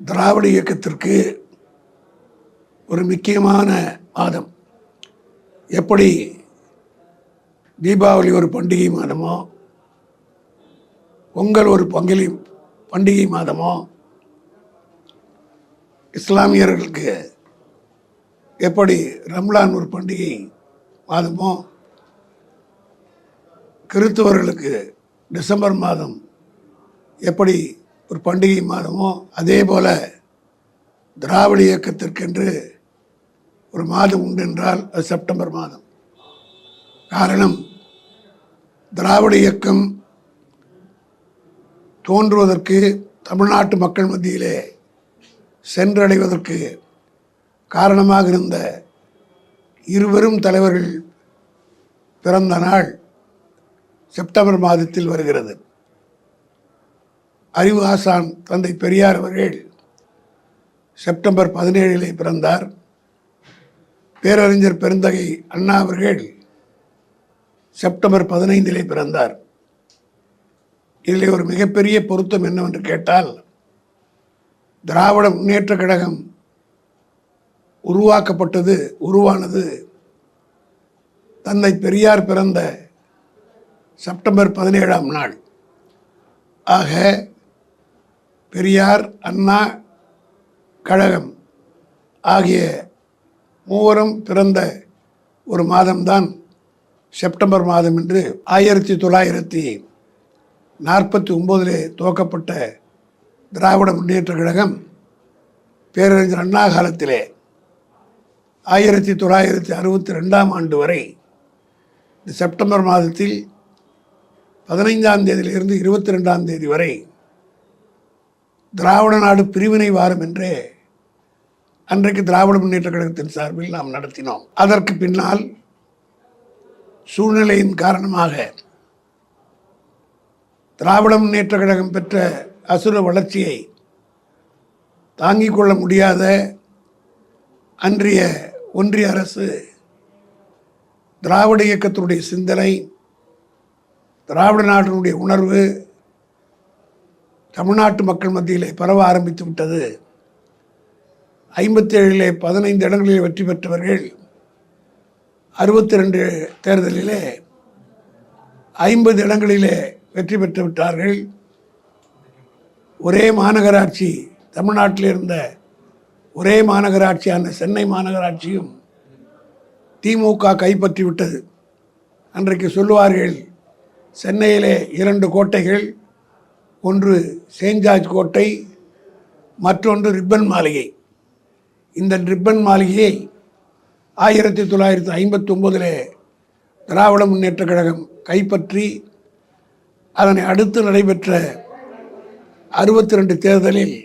திராவிட இயக்கத்திற்கு ஒரு முக்கியமான மாதம் எப்படி தீபாவளி ஒரு பண்டிகை மாதமோ பொங்கல் ஒரு பொங்கலி பண்டிகை மாதமோ இஸ்லாமியர்களுக்கு எப்படி ரம்லான் ஒரு பண்டிகை மாதமோ கிறிஸ்தவர்களுக்கு டிசம்பர் மாதம் எப்படி ஒரு பண்டிகை மாதமோ அதே போல திராவிட இயக்கத்திற்கென்று ஒரு மாதம் உண்டு என்றால் அது செப்டம்பர் மாதம். காரணம் திராவிட இயக்கம் தோன்றுவதற்கு தமிழ்நாட்டு மக்கள் மத்தியிலே சென்றடைவதற்கு காரணமாக இருந்த இருவரும் தலைவர்கள் பிறந்த நாள் செப்டம்பர் மாதத்தில் வருகிறது. அறிவு ஆசான் தந்தை பெரியார் அவர்கள் செப்டம்பர் பதினேழிலே பிறந்தார். பேரறிஞர் பெருந்தகை அண்ணா அவர்கள் செப்டம்பர் பதினைந்திலே பிறந்தார். இதில் ஒரு மிகப்பெரிய பொருத்தம் என்னவென்று கேட்டால் திராவிட முன்னேற்ற கழகம் உருவாக்கப்பட்டது உருவானது தந்தை பெரியார் பிறந்த செப்டம்பர் பதினேழாம் நாள். ஆக பெரியார் அண்ணா கழகம் ஆகிய மூவரும் பிறந்த ஒரு மாதம்தான் செப்டம்பர் மாதம் என்று ஆயிரத்தி தொள்ளாயிரத்தி நாற்பத்தி ஒம்போதிலே துவக்கப்பட்ட திராவிட முன்னேற்ற கழகம் பேரறிஞர் அண்ணா காலத்திலே ஆயிரத்தி தொள்ளாயிரத்தி அறுபத்தி ரெண்டாம் ஆண்டு வரை இந்த செப்டம்பர் மாதத்தில் பதினைந்தாம் தேதியிலிருந்து இருபத்தி ரெண்டாம் தேதி வரை திராவிட நாடு பிரிவினை வாரம் என்றே அன்றைக்கு திராவிட முன்னேற்ற கழகத்தின் சார்பில் நாம் நடத்தினோம். அதற்கு பின்னால் சூழ்நிலையின் காரணமாக திராவிட முன்னேற்ற கழகம் பெற்ற அசுர வளர்ச்சியை தாங்கிக் கொள்ள முடியாத அன்றைய ஒன்றிய அரசு திராவிட இயக்கத்தினுடைய சிந்தனை திராவிட நாட்டினுடைய உணர்வு தமிழ்நாட்டு மக்கள் மத்தியிலே பரவ ஆரம்பித்து விட்டது. ஐம்பத்தேழிலே பதினைந்து இடங்களில் வெற்றி பெற்றவர்கள் அறுபத்தி ரெண்டு தேர்தலிலே ஐம்பது இடங்களிலே வெற்றி பெற்று விட்டார்கள். ஒரே மாநகராட்சி தமிழ்நாட்டில் இருந்த ஒரே மாநகராட்சியான சென்னை மாநகராட்சியும் திமுக கைப்பற்றி விட்டது. அன்றைக்கு சொல்லுவார்கள் சென்னையிலே இரண்டு கோட்டைகள் ஒன்று சேஞ்சார்ஜ் கோட்டை மற்றொன்று ரிப்பன் மாளிகை. இந்த ரிப்பன் மாளிகையை ஆயிரத்தி தொள்ளாயிரத்தி ஐம்பத்தி ஒம்போதில் திராவிட முன்னேற்ற கழகம் கைப்பற்றி அதனை அடுத்து நடைபெற்ற அறுபத்தி ரெண்டு தேர்தலில்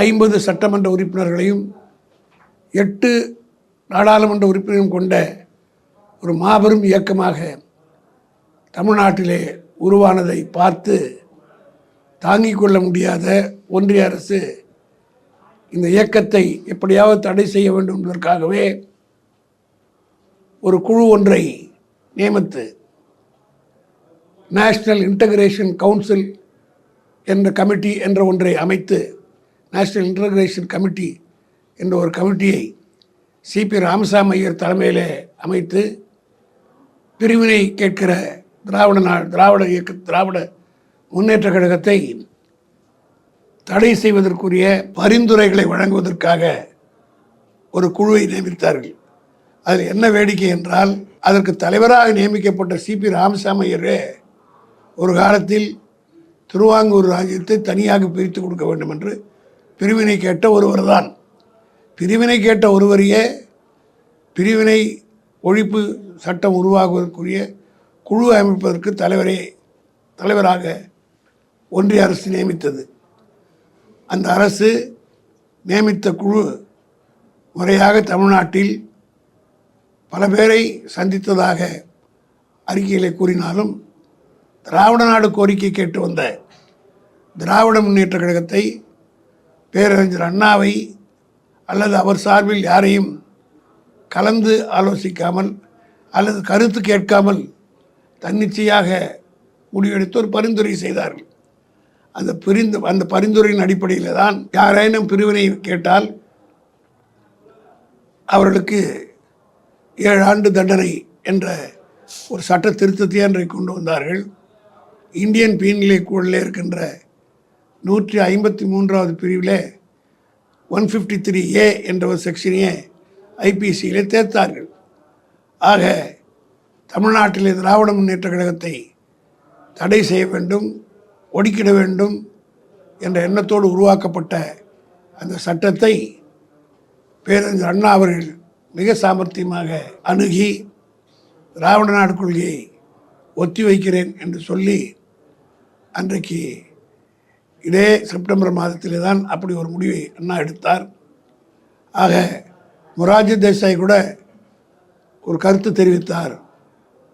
ஐம்பது சட்டமன்ற உறுப்பினர்களையும் எட்டு நாடாளுமன்ற உறுப்பினரும் கொண்ட ஒரு மாபெரும் இயக்கமாக தமிழ்நாட்டிலே உருவானதை பார்த்து தாங்கிக் கொள்ள முடியாத ஒன்றிய அரசு இந்த இயக்கத்தை எப்படியாவது தடை செய்ய வேண்டும் என்பதற்காகவே ஒரு குழு ஒன்றை நியமித்து நேஷ்னல் இன்டகிரேஷன் கவுன்சில் என்ற கமிட்டி என்ற ஒன்றை அமைத்து நேஷ்னல் இன்டகிரேஷன் கமிட்டி என்ற ஒரு கமிட்டியை சிபி ராமசாமி ஐயர் தலைமையிலே அமைத்து பிரிவினை கேட்கிற திராவிட நாள் திராவிட இயக்க திராவிட முன்னேற்ற கழகத்தை தடை செய்வதற்குரிய பரிந்துரைகளை வழங்குவதற்காக ஒரு குழுவை நியமித்தார்கள். அதில் என்ன வேடிக்கை என்றால் அதற்கு தலைவராக நியமிக்கப்பட்ட சிபி ராமசாமி ஐயரே ஒரு காலத்தில் திருவாங்கூர் ராஜ்யத்தை தனியாக பிரித்து கொடுக்க வேண்டும் என்று பிரிவினை கேட்ட ஒருவர் தான் பிரிவினை கேட்ட ஒருவரையே பிரிவினை ஒழிப்பு சட்டம் உருவாகுவதற்குரிய குழு அமைப்பதற்கு தலைவரே தலைவராக ஒன்றிய அரசு நியமித்தது. அந்த அரசு நியமித்த குழு முறையாக தமிழ்நாட்டில் பல பேரை சந்தித்ததாக அறிக்கைகளை கூறினாலும் திராவிட நாடு கோரிக்கை கேட்டு வந்த திராவிட முன்னேற்ற கழகத்தை பேரறிஞர் அண்ணாவை அல்லது அவர் சார்பில் யாரையும் கலந்து ஆலோசிக்காமல் அல்லது கருத்து கேட்காமல் தன்னிச்சையாக முடிவெடுத்து ஒரு பரிந்துரை செய்தார்கள். அந்த பிரிந்து அந்த பரிந்துரையின் அடிப்படையில் தான் யாரேனும் பிரிவினை கேட்டால் அவர்களுக்கு ஏழு ஆண்டு தண்டனை என்ற ஒரு சட்ட திருத்தத்தை அன்றை கொண்டு வந்தார்கள். இந்தியன் பீனிலே கூடலே இருக்கின்ற நூற்றி ஐம்பத்தி மூன்றாவது பிரிவில் ஒன் ஃபிஃப்டி த்ரீ ஏ என்ற ஒரு செக்ஷனையே ஐபிசியிலே தேர்த்தார்கள். ஆக தமிழ்நாட்டிலே திராவிட முன்னேற்ற கழகத்தை தடை செய்ய வேண்டும். ஒடுக்கிட வேண்டும் என்ற எண்ணத்தோடு உருவாக்கப்பட்ட அந்த சட்டத்தை பேரறிஞர் அண்ணா அவர்கள் மிக சாமர்த்தியமாக அணுகி திராவிட நாடு கொள்கையை ஒத்தி வைக்கிறேன் என்று சொல்லி அன்றைக்கு இதே செப்டம்பர் மாதத்திலே தான் அப்படி ஒரு முடிவை அண்ணா எடுத்தார். ஆக மொரார்ஜி தேசாய் கூட ஒரு கருத்து தெரிவித்தார்.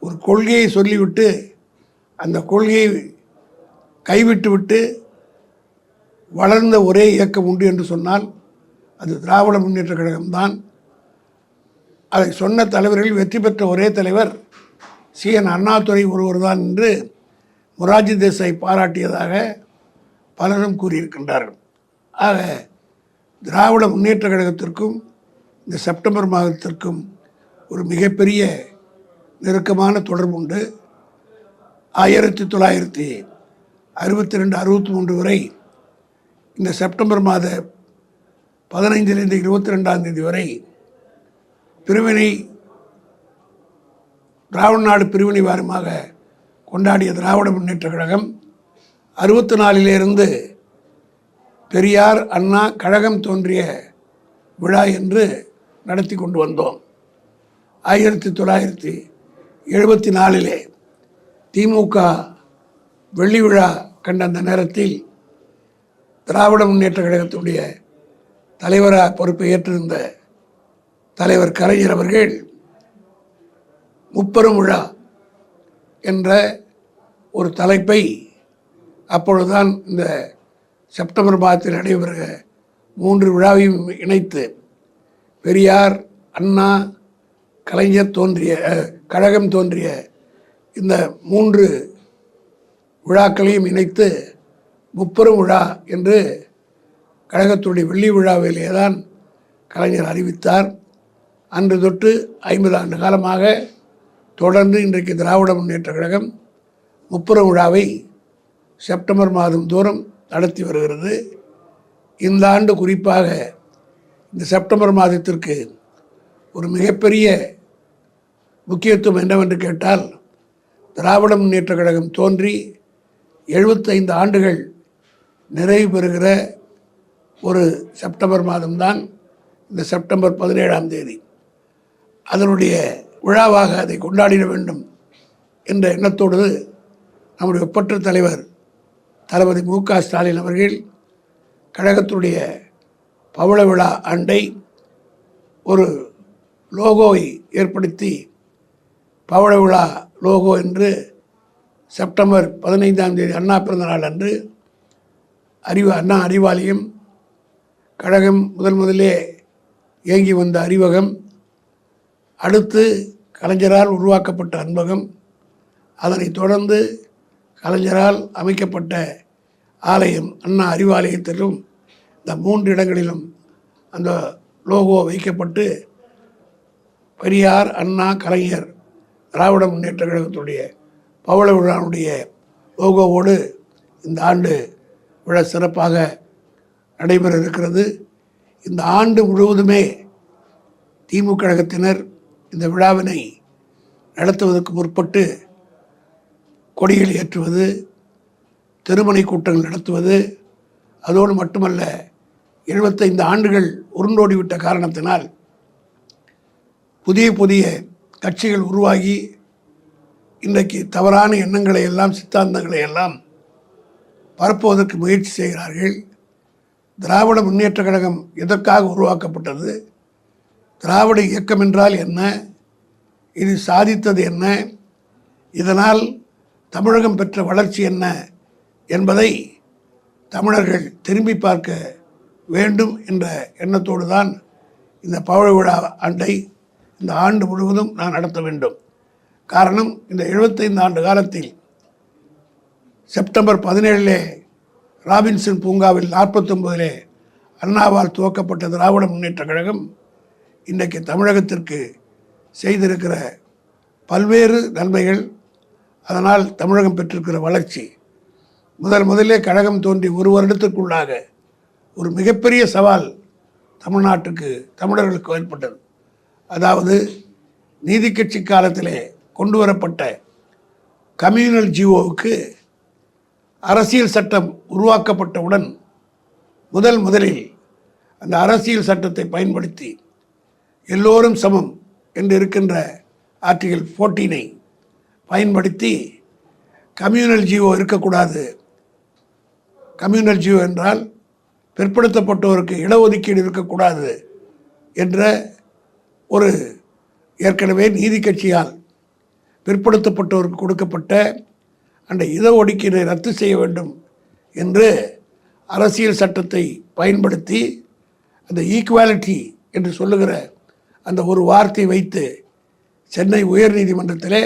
ஒரு கொள்கையை சொல்லிவிட்டு அந்த கொள்கையை கைவிட்டுவிட்டு வளர்ந்த ஒரே இயக்கம் உண்டு என்று சொன்னால் அது திராவிட முன்னேற்ற கழகம்தான். அதை சொன்ன தலைவர்கள் வெற்றி பெற்ற ஒரே தலைவர் சி. என். அண்ணாதுரை ஒருவர் தான் என்று மொராஜி தேசாய் பாராட்டியதாக பலரும் கூறியிருக்கின்றார்கள். ஆக திராவிட முன்னேற்ற கழகத்திற்கும் இந்த செப்டம்பர் மாதத்திற்கும் ஒரு மிகப்பெரிய நெருக்கமான தொடர்பு உண்டு ஆயிரத்தி தொள்ளாயிரத்தி அறுபத்தி ரெண்டு அறுபத்தி மூன்று வரை இந்த செப்டம்பர் மாத பதினைஞ்சிலிருந்து இருபத்தி ரெண்டாம் தேதி வரை பிரிவினை திராவிட நாடு பிரிவினை வாரமாக கொண்டாடிய திராவிட முன்னேற்ற கழகம் அறுபத்தி நாலிலிருந்து பெரியார் அண்ணா கழகம் தோன்றிய விழா என்று நடத்தி கொண்டு வந்தோம். ஆயிரத்தி தொள்ளாயிரத்தி எழுபத்தி நாலிலே திமுக வெள்ளி விழா கண்ட அந்த நேரத்தில் திராவிட முன்னேற்ற கழகத்துடைய தலைவராக பொறுப்பை ஏற்றிருந்த தலைவர் கலைஞர் அவர்கள் முப்பெரும் விழா என்ற ஒரு தலைப்பை அப்பொழுதுதான் இந்த செப்டம்பர் மாதத்தில் நடைபெறுகிற மூன்று விழாவையும் இணைத்து பெரியார் அண்ணா கலைஞர் தோன்றிய கழகம் தோன்றிய இந்த மூன்று விழாக்களையும் இணைத்து முப்பெரும் விழா என்று கழகத்துடைய வெள்ளி விழாவிலே தான் கலைஞர் அறிவித்தார். அன்று தொட்டு ஐம்பது ஆண்டு காலமாக தொடர்ந்து இன்றைக்கு திராவிட முன்னேற்ற கழகம் முப்புறம் விழாவை செப்டம்பர் மாதம் தோறும் நடத்தி வருகிறது. இந்த ஆண்டு குறிப்பாக இந்த செப்டம்பர் மாதத்திற்கு ஒரு மிகப்பெரிய முக்கியத்துவம் என்னவென்று கேட்டால் திராவிட முன்னேற்ற கழகம் தோன்றி எழுபத்தைந்து ஆண்டுகள் நிறைவு பெறுகிற ஒரு செப்டம்பர் மாதம்தான் இந்த செப்டம்பர் பதினேழாம் தேதி. அதனுடைய விழாவாக அதை கொண்டாடிட வேண்டும் என்ற எண்ணத்தோடு நம்முடைய ஒப்பற்ற தலைவர் தளபதி மு க ஸ்டாலின் அவர்கள் கழகத்துடைய பவள விழா ஆண்டை ஒரு லோகோவை ஏற்படுத்தி பவள விழா லோகோ என்று செப்டம்பர் பதினைந்தாம் தேதி அண்ணா பிறந்தநாள் அன்று அறிவு அண்ணா அறிவாலயம் கழகம் முதல் முதலே இயங்கி வந்த அறிவகம் அடுத்து கலைஞரால் உருவாக்கப்பட்ட அன்பகம் அதனைத் தொடர்ந்து கலைஞரால் அமைக்கப்பட்ட ஆலயம் அண்ணா அறிவாலயத்திலும் இந்த மூன்று இடங்களிலும் அந்த லோகோ வைக்கப்பட்டு பெரியார் அண்ணா கலைஞர் திராவிட முன்னேற்ற கழகத்துடைய பவள விழாவுடைய லோகோவோடு இந்த ஆண்டு விழா சிறப்பாக நடைபெற இருக்கிறது இந்த ஆண்டு முழுவதுமே திமுக கழகத்தினர் இந்த விழாவினை நடத்துவதற்கு முற்பட்டு கொடிகள் ஏற்றுவது திருமணை கூட்டங்கள் நடத்துவது அதோடு மட்டுமல்ல எழுபத்தைந்து ஆண்டுகள் உருண்டோடிவிட்ட காரணத்தினால் புதிய புதிய கட்சிகள் உருவாகி இன்றைக்கு தவறான எண்ணங்களை எல்லாம் சித்தாந்தங்களை எல்லாம் பரப்புவதற்கு முயற்சி செய்கிறார்கள். திராவிட முன்னேற்ற கழகம் எதற்காக உருவாக்கப்பட்டது? திராவிட இயக்கம் என்றால் என்ன? இது சாதித்தது என்ன? இதனால் தமிழகம் பெற்ற வளர்ச்சி என்ன என்பதை தமிழர்கள் திரும்பி பார்க்க வேண்டும் என்ற எண்ணத்தோடு தான் இந்த பவழ விழா ஆண்டை இந்த ஆண்டு முழுவதும் நான் நடத்த வேண்டும். காரணம் இந்த 75 ஆண்டு காலத்தில் செப்டம்பர் பதினேழிலே ராபின்சன் பூங்காவில் நாற்பத்தொம்பதிலே அண்ணாவால் துவக்கப்பட்ட திராவிட முன்னேற்ற கழகம் இன்றைக்கு தமிழகத்திற்கு செய்திருக்கிற பல்வேறு நன்மைகள் அதனால் தமிழகம் பெற்றிருக்கிற வளர்ச்சி. முதல் முதலே கழகம் தோன்றி ஒரு வருடத்திற்குள்ளாக ஒரு மிகப்பெரிய சவால் தமிழ்நாட்டுக்கு தமிழர்களுக்கு ஏற்பட்டது. அதாவது நீதி கட்சி காலத்திலே கொண்டு வரப்பட்ட கம்யூனல் ஜிஓவுக்கு அரசியல் சட்டம் உருவாக்கப்பட்டவுடன் முதல் முதலில் அந்த அரசியல் சட்டத்தை பயன்படுத்தி எல்லோரும் சமம் என்று இருக்கின்ற ஆர்டிகல் ஃபோர்டீனை பயன்படுத்தி கம்யூனல் ஜிஓ இருக்கக்கூடாது. கம்யூனல் ஜிஓ என்றால் பிற்படுத்தப்பட்டோருக்கு இடஒதுக்கீடு இருக்கக்கூடாது என்ற ஒரு ஏற்கனவே நீதி கட்சியால் பிற்படுத்தப்பட்டோருக்கு கொடுக்கப்பட்ட அந்த இத ஒதுக்கீடை ரத்து செய்ய வேண்டும் என்று அரசியல் சட்டத்தை பயன்படுத்தி அந்த ஈக்குவாலிட்டி என்று சொல்லுகிற அந்த ஒரு வார்த்தை வைத்து சென்னை உயர்நீதிமன்றத்திலே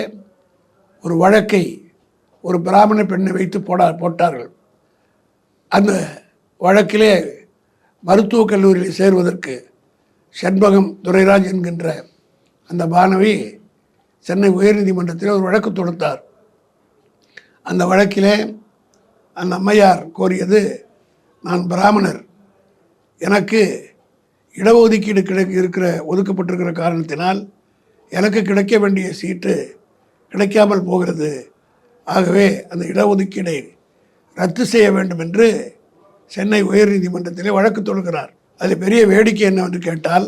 ஒரு வழக்கை ஒரு பிராமண பெண்ணை வைத்து போடா போட்டார்கள். அந்த வழக்கிலே மருத்துவக் கல்லூரியில் சேர்வதற்கு செண்பகம் துரைராஜ் என்கின்ற அந்த மாணவி சென்னை உயர்நீதிமன்றத்தில் ஒரு வழக்கு தொடுத்தார். அந்த வழக்கிலே அந்த அம்மையார் கோரியது நான் பிராமணர். எனக்கு இடஒதுக்கீடு கிடைக்க இருக்கிற ஒதுக்கப்பட்டிருக்கிற காரணத்தினால் எனக்கு கிடைக்க வேண்டிய சீட்டு கிடைக்காமல் போகிறது. ஆகவே அந்த இடஒதுக்கீடை ரத்து செய்ய வேண்டும் என்று சென்னை உயர்நீதிமன்றத்திலே வழக்கு தொடுக்கிறார். அதில் பெரிய வேடிக்கை என்னவென்று கேட்டால்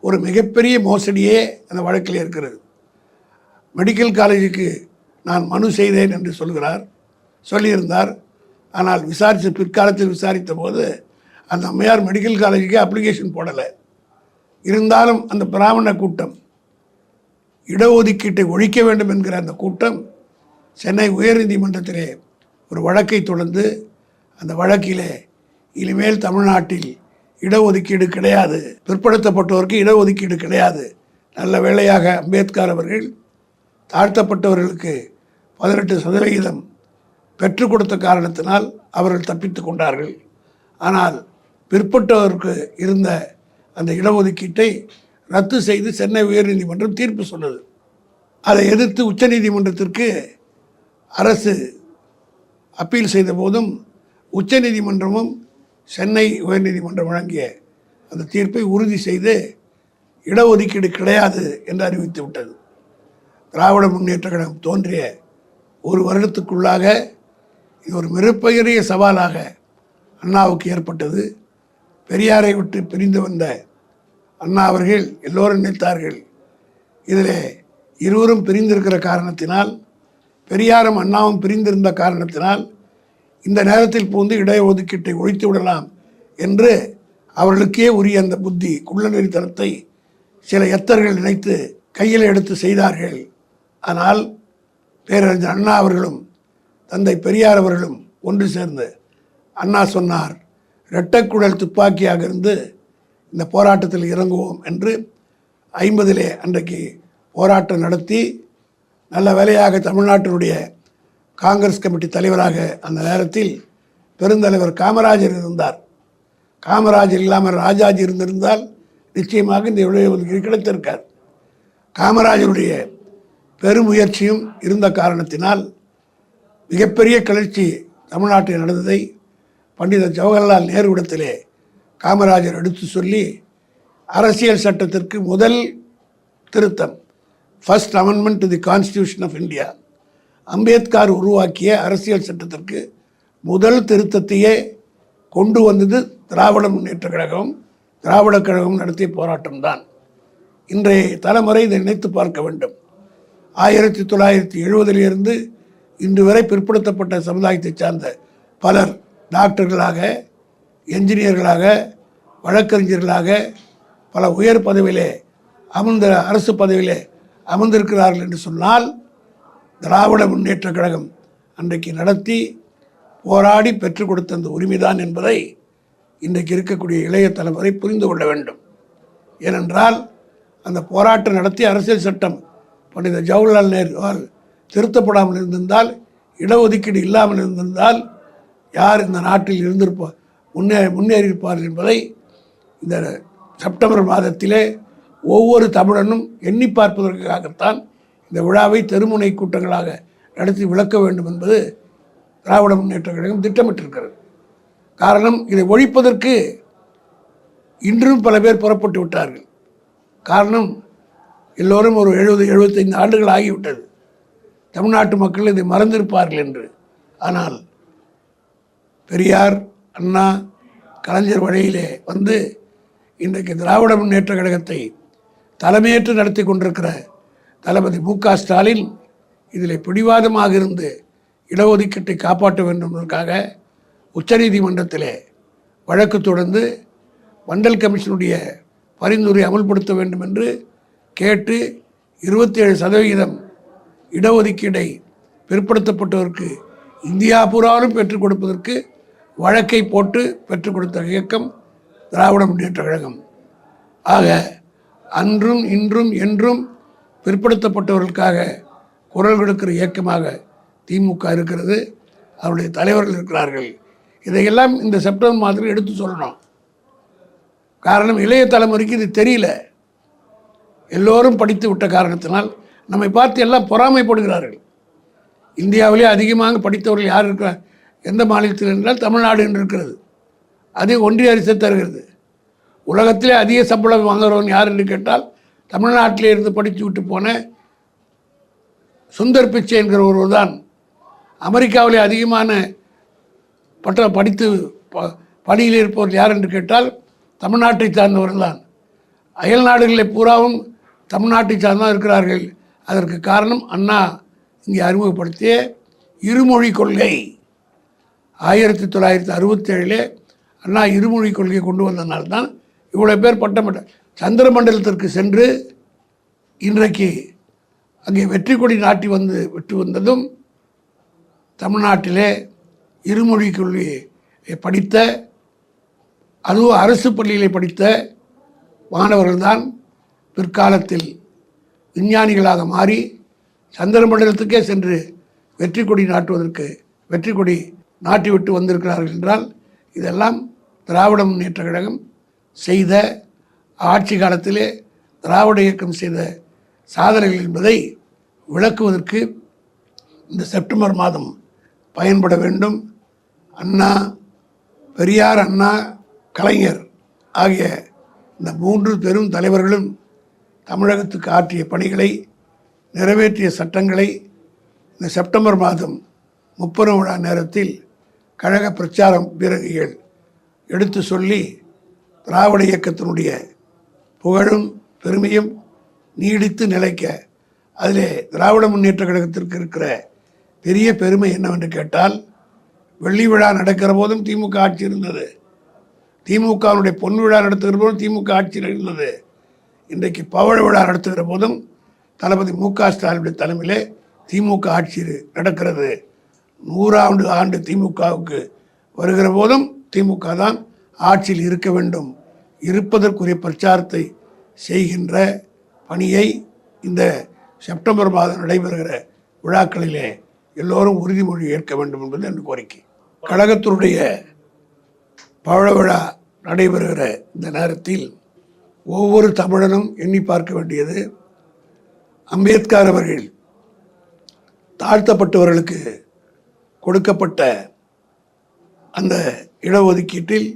ஒரு மிகப்பெரிய மோசடியே அந்த வழக்கில் இருக்கிறது. மெடிக்கல் காலேஜுக்கு நான் மனு செய்தேன் என்று சொல்கிறார் சொல்லியிருந்தார். ஆனால் விசாரித்து பிற்காலத்தில் விசாரித்த போது அந்த அம்மையார் மெடிக்கல் காலேஜுக்கு அப்ளிகேஷன் போடலை. இருந்தாலும் அந்த பிராமண கூட்டம் இடஒதுக்கீட்டை ஒழிக்க வேண்டும் என்கிற அந்த கூட்டம் சென்னை உயர்நீதிமன்றத்திலே ஒரு வழக்கை தொடர்ந்து அந்த வழக்கிலே இனிமேல் தமிழ்நாட்டில் இடஒதுக்கீடு கிடையாது. பிற்படுத்தப்பட்டோருக்கு இடஒதுக்கீடு கிடையாது. நல்ல வேளையாக அம்பேத்கர் அவர்கள் தாழ்த்தப்பட்டவர்களுக்கு பதினெட்டு சதவிகிதம் பெற்றுக் கொடுத்த காரணத்தினால் அவர்கள் தப்பித்து கொண்டார்கள். ஆனால் பிற்பட்டவருக்கு இருந்த அந்த இடஒதுக்கீட்டை ரத்து செய்து சென்னை உயர்நீதிமன்றம் தீர்ப்பு சொன்னது. அதை எதிர்த்து உச்சநீதிமன்றத்திற்கு அரசு அப்பீல் செய்த போதும் உச்சநீதிமன்றமும் சென்னை உயர்நீதிமன்றம் வழங்கிய அந்த தீர்ப்பை உறுதி செய்து இடஒதுக்கீடு கிடையாது என்று அறிவித்து விட்டது. திராவிட முன்னேற்ற கழகம் தோன்றிய ஒரு வருடத்துக்குள்ளாக இது ஒரு மிகப்பெரிய சவாலாக அண்ணாவுக்கு ஏற்பட்டது. பெரியாரை விட்டு பிரிந்து வந்த அண்ணா அவர்கள் எல்லோரும் நினைத்தார்கள் இதில் இருவரும் பிரிந்திருக்கிற காரணத்தினால் பெரியாரும் அண்ணாவும் பிரிந்திருந்த காரணத்தினால் இந்த நேரத்தில் பூந்து இடஒதுக்கீட்டை ஒழித்து விடலாம் என்று அவர்களுக்கே உரிய அந்த புத்தி குள்ளநெறித்தனத்தை சில எத்தர்கள் நினைத்து கையில் எடுத்து செய்தார்கள். ஆனால் பேரறிஞர் அண்ணா அவர்களும் தந்தை பெரியார் அவர்களும் ஒன்று சேர்ந்து அண்ணா சொன்னார் இரட்டைக்குழல் துப்பாக்கியாக இருந்து இந்த போராட்டத்தில் இறங்குவோம் என்று ஐம்பதிலே அன்றைக்கு போராட்டம் நடத்தி நல்ல வேலையாக தமிழ்நாட்டினுடைய காங்கிரஸ் கமிட்டி தலைவராக அந்த நேரத்தில் பெருந்தலைவர் காமராஜர் இருந்தார். காமராஜர் இல்லாமல் ராஜாஜி இருந்திருந்தால் நிச்சயமாக இந்த விளைவு கிடைத்திருக்கார் காமராஜருடைய பெருமுயற்சியும் இருந்த காரணத்தினால் மிகப்பெரிய கிளர்ச்சி தமிழ்நாட்டில் நடந்ததை பண்டித ஜவஹர்லால் நேருவிடத்திலே காமராஜர் எடுத்து சொல்லி அரசியல் சட்டத்திற்கு முதல் திருத்தம் first amendment to the constitution of India Ambedkar உருவாக்கிய அரசியல் சட்டத்திற்கு முதல் திருத்தத்தையே கொண்டு வந்தது திராவிட முன்னேற்ற கழகம் திராவிட கழகம் நடத்திய போராட்டம்தான். இன்றைய தலைமுறை இதை நினைத்து பார்க்க வேண்டும். ஆயிரத்தி தொள்ளாயிரத்தி எழுபதிலிருந்து இன்று வரை பிற்படுத்தப்பட்ட சமுதாயத்தை சார்ந்த பலர் டாக்டர்களாக என்ஜினியர்களாக வழக்கறிஞர்களாக பல உயர் பதவியிலே அமர்ந்த அரசு பதவியிலே அமர்ந்திருக்கிறார்கள் என்று சொன்னால் திராவிட முன்னேற்ற கழகம் அன்றைக்கு நடத்தி போராடி பெற்றுக் கொடுத்த அந்த உரிமைதான் என்பதை இன்றைக்கு இருக்கக்கூடிய இளைய தலைமுறை புரிந்து கொள்ள வேண்டும். ஏனென்றால் அந்த போராட்டம் நடத்தி அரசியல் சட்டம் பண்டித ஜவஹர்லால் நேருவால் திருத்தப்படாமல் இருந்திருந்தால் இடஒதுக்கீடு இல்லாமல் இருந்திருந்தால் யார் இந்த நாட்டில் இருந்திருப்பார் முன்னே முன்னேறியிருப்பார்கள் என்பதை இந்த செப்டம்பர் மாதத்திலே ஒவ்வொரு தமிழனும் எண்ணி பார்ப்பதற்காகத்தான் இந்த விழாவை தெருமுனை கூட்டங்களாக நடத்தி விளக்க வேண்டும் என்பது திராவிட முன்னேற்ற கழகம் திட்டமிட்டிருக்கிறது. காரணம் இதை ஒழிப்பதற்கு இன்றும் பல பேர் புறப்பட்டு விட்டார்கள். காரணம் எல்லோரும் ஒரு எழுபது எழுபத்தைந்து ஆண்டுகள் ஆகிவிட்டது. தமிழ்நாட்டு மக்கள் இதை மறந்திருப்பார்கள் என்று. ஆனால் பெரியார் அண்ணா கலைஞர் வழியிலே வந்து இன்றைக்கு திராவிட முன்னேற்ற கழகத்தை தலைமையேற்று நடத்தி கொண்டிருக்கிற தளபதி மு க ஸ்டாலின் இதில் பிடிவாதமாக இருந்து இடஒதுக்கீட்டை காப்பாற்ற வேண்டும் என்பதற்காக உச்சநீதிமன்றத்திலே வழக்கு தொடர்ந்து மண்டல் கமிஷனுடைய பரிந்துரை அமல்படுத்த வேண்டும் என்று கேட்டு இருபத்தி ஏழு சதவிகிதம் இடஒதுக்கீடை பிற்படுத்தப்பட்டவருக்கு இந்தியா பூராவிலும் பெற்றுக் கொடுப்பதற்கு வழக்கை போட்டு பெற்றுக் கொடுத்த இயக்கம் திராவிட முன்னேற்ற கழகம். ஆக அன்றும் இன்றும் என்றும் பிற்படுத்தப்பட்டவர்களுக்காக குரல் கொடுக்கிற இயக்கமாக திமுக இருக்கிறது அவருடைய தலைவர்கள் இருக்கிறார்கள். இதையெல்லாம் இந்த செப்டம்பர் மாதத்தில் எடுத்து சொல்லணும். காரணம் இளைய தலைமுறைக்கு இது தெரியல. எல்லோரும் படித்து விட்ட காரணத்தினால் நம்மை பார்த்து எல்லாம் பொறாமைப்படுகிறார்கள். இந்தியாவிலே அதிகமாக படித்தவர்கள் யார் இருக்கிறார் எந்த மாநிலத்தில் என்றால் தமிழ்நாடு என்று இருக்கிறது. அது ஒன்றிய அரசு தருகிறது. உலகத்திலே அதிக சம்பளம் வாங்குகிறவன் யார் என்று கேட்டால் தமிழ்நாட்டிலே இருந்து படித்து விட்டு போன சுந்தர் பிச்சை என்கிற ஒருவர் தான். அமெரிக்காவிலே அதிகமான பட்ட படித்து ப பணியில் இருப்பவர் யார் என்று கேட்டால் தமிழ்நாட்டை சார்ந்தவர்கள் தான் அயல் நாடுகளில் பூராவும் தமிழ்நாட்டை சார்ந்தான் இருக்கிறார்கள். அதற்கு காரணம் அண்ணா இங்கே அறிமுகப்படுத்திய இருமொழி கொள்கை. ஆயிரத்தி தொள்ளாயிரத்தி அறுபத்தேழிலே அண்ணா இருமொழி கொள்கையை கொண்டு வந்தனால்தான் இவ்வளோ பேர் பட்டமட்ட சந்திரமண்டலத்திற்கு சென்று இன்றைக்கு அங்கே வெற்றி கொடி நாட்டி வந்து விட்டு வந்ததும் தமிழ்நாட்டிலே இருமொழி கொள்கையை படித்த அதுவும் அரசு பள்ளியிலே படித்த மாணவர்கள்தான் பிற்காலத்தில் விஞ்ஞானிகளாக மாறி சந்திரமண்டலத்துக்கே சென்று வெற்றி கொடி நாட்டுவதற்கு வெற்றி கொடி நாட்டிவிட்டு வந்திருக்கிறார்கள் என்றால் இதெல்லாம் திராவிட முன்னேற்ற கழகம் செய்த ஆட்சி காலத்திலே திராவிட இயக்கம் செய்த சாதனைகள் என்பதை விளக்குவதற்கு இந்த செப்டம்பர் மாதம் பயன்பட வேண்டும். அண்ணா பெரியார் அண்ணா கலைஞர் ஆகிய இந்த மூன்று பெரும் தலைவர்களும் தமிழகத்துக்கு ஆற்றிய பணிகளை நிறைவேற்றிய சட்டங்களை இந்த செப்டம்பர் மாதம் முப்பது விழா நேரத்தில் கழக பிரச்சாரம் பிறகுகள் எடுத்து சொல்லி திராவிட இயக்கத்தினுடைய புகழும் பெருமையும் நீடித்து நிலைக்க அதிலே திராவிட முன்னேற்ற கழகத்திற்கு இருக்கிற பெரிய பெருமை என்னவென்று கேட்டால் வெள்ளி விழா நடக்கிற போதும் திமுக ஆட்சி இருந்தது. திமுகவினுடைய பொன் விழா நடத்துகிற போதும் திமுக ஆட்சியில் இருந்தது. இன்றைக்கு பவழ விழா நடத்துகிற போதும் தளபதி மு க ஸ்டாலினுடைய தலைமையிலே திமுக ஆட்சி நடக்கிறது. நூறாண்டு ஆண்டு திமுகவுக்கு வருகிற போதும் திமுக தான் ஆட்சியில் இருக்க வேண்டும். இருப்பதற்குரிய பிரச்சாரத்தை செய்கின்ற பணியை இந்த செப்டம்பர் மாதம் நடைபெறுகிற விழாக்களிலே எல்லோரும் உறுதிமொழி ஏற்க வேண்டும் என்பது என் கோரிக்கை. கழகத்தினுடைய பவழ விழா நடைபெறுகிற இந்த நேரத்தில் ஒவ்வொரு தமிழனும் எண்ணி பார்க்க வேண்டியது அம்பேத்கர் அவர்கள். தாழ்த்தப்பட்டவர்களுக்கு கொடுக்கப்பட்ட அந்த இடஒதுக்கீட்டில்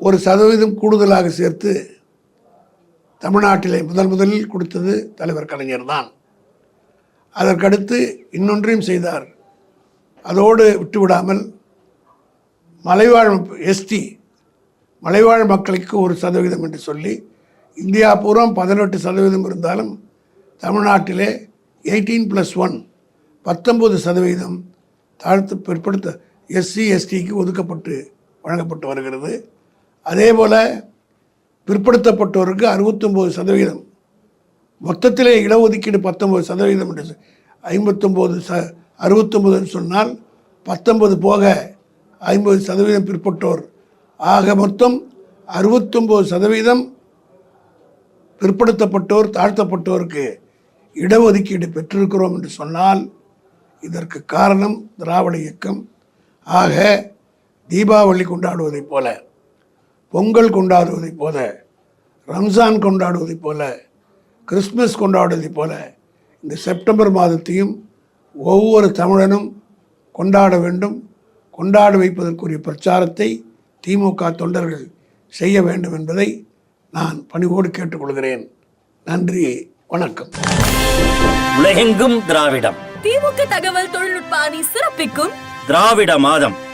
ஒரு சதவீதம் கூடுதலாக சேர்த்து தமிழ்நாட்டிலே முதல் முதலில் கொடுத்தது தலைவர் கலைஞர் தான். அதற்கடுத்து இன்னொன்றையும் செய்தார். அதோடு விட்டுவிடாமல் மலைவாழ் எஸ்டி மலைவாழ் மக்களுக்கு ஒரு சதவீதம் என்று சொல்லி இந்தியா பூர்வம் பதினெட்டு சதவீதம் இருந்தாலும் தமிழ்நாட்டிலே எயிட்டீன் ப்ளஸ் ஒன் பத்தொம்பது சதவீதம் தாழ்த்து பிற்படுத்த எஸ்சி எஸ்டிக்கு ஒதுக்கப்பட்டு வழங்கப்பட்டு வருகிறது. அதே போல் பிற்படுத்தப்பட்டோருக்கு அறுபத்தொம்போது சதவீதம் மொத்தத்திலே இடஒதுக்கீடு பத்தொம்பது சதவீதம் என்று ஐம்பத்தொம்போது ச அறுபத்தொம்போதுன்னு சொன்னால் பத்தொம்பது போக ஐம்பது சதவீதம் பிற்பட்டோர் ஆக மொத்தம் அறுபத்தொம்போது சதவீதம் பிற்படுத்தப்பட்டோர் தாழ்த்தப்பட்டோருக்கு இடஒதுக்கீடு பெற்றிருக்கிறோம் என்று சொன்னால் இதற்கு காரணம் திராவிட இயக்கம். ஆக தீபாவளி கொண்டாடுவதைப் போல பொங்கல் கொண்டாடுவதைப் போல ரம்ஜான் கொண்டாடுவதைப் போல கிறிஸ்மஸ் கொண்டாடுவதைப் போல இந்த செப்டம்பர் மாதத்தையும் ஒவ்வொரு தமிழனும் கொண்டாட வேண்டும். கொண்டாட வைப்பதற்குரிய பிரச்சாரத்தை திமுக தொண்டர்கள் செய்ய வேண்டும் என்பதை நான் பணிவோடு கேட்டுக்கொள்கிறேன். நன்றி வணக்கம். உலகெங்கும் திராவிடம். திமுக தகவல் தொழில்நுட்ப அணி சிறப்பிக்கும். திராவிட மாதம்.